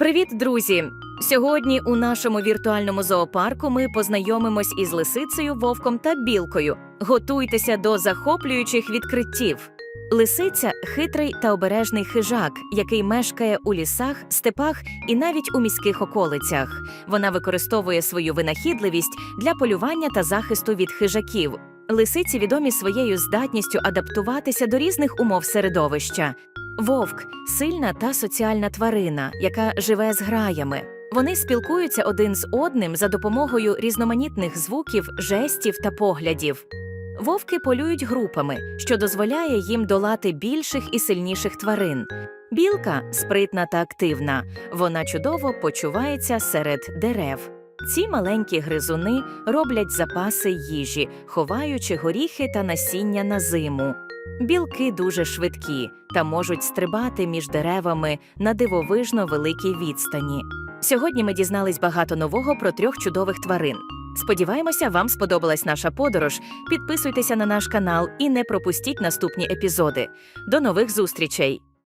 Привіт, друзі! Сьогодні у нашому віртуальному зоопарку ми познайомимось із лисицею, вовком та білкою. Готуйтеся до захоплюючих відкриттів. Лисиця хитрий та обережний хижак, який мешкає у лісах, степах і навіть у міських околицях. Вона використовує свою винахідливість для полювання та захисту від хижаків. Лисиці відомі своєю здатністю адаптуватися до різних умов середовища. Вовк сильна та соціальна тварина, яка живе з граями. Вони спілкуються один з одним за допомогою різноманітних звуків, жестів та поглядів. Вовки полюють групами, що дозволяє їм долати більших і сильніших тварин. Білка спритна та активна. Вона чудово почувається серед дерев. Ці маленькі гризуни роблять запаси їжі, ховаючи горіхи та насіння на зиму. Білки дуже швидкі та можуть стрибати між деревами на дивовижно великій відстані. Сьогодні ми дізнались багато нового про трьох чудових тварин. Сподіваємося, вам сподобалась наша подорож. Підписуйтеся на наш канал і не пропустіть наступні епізоди. До нових зустрічей!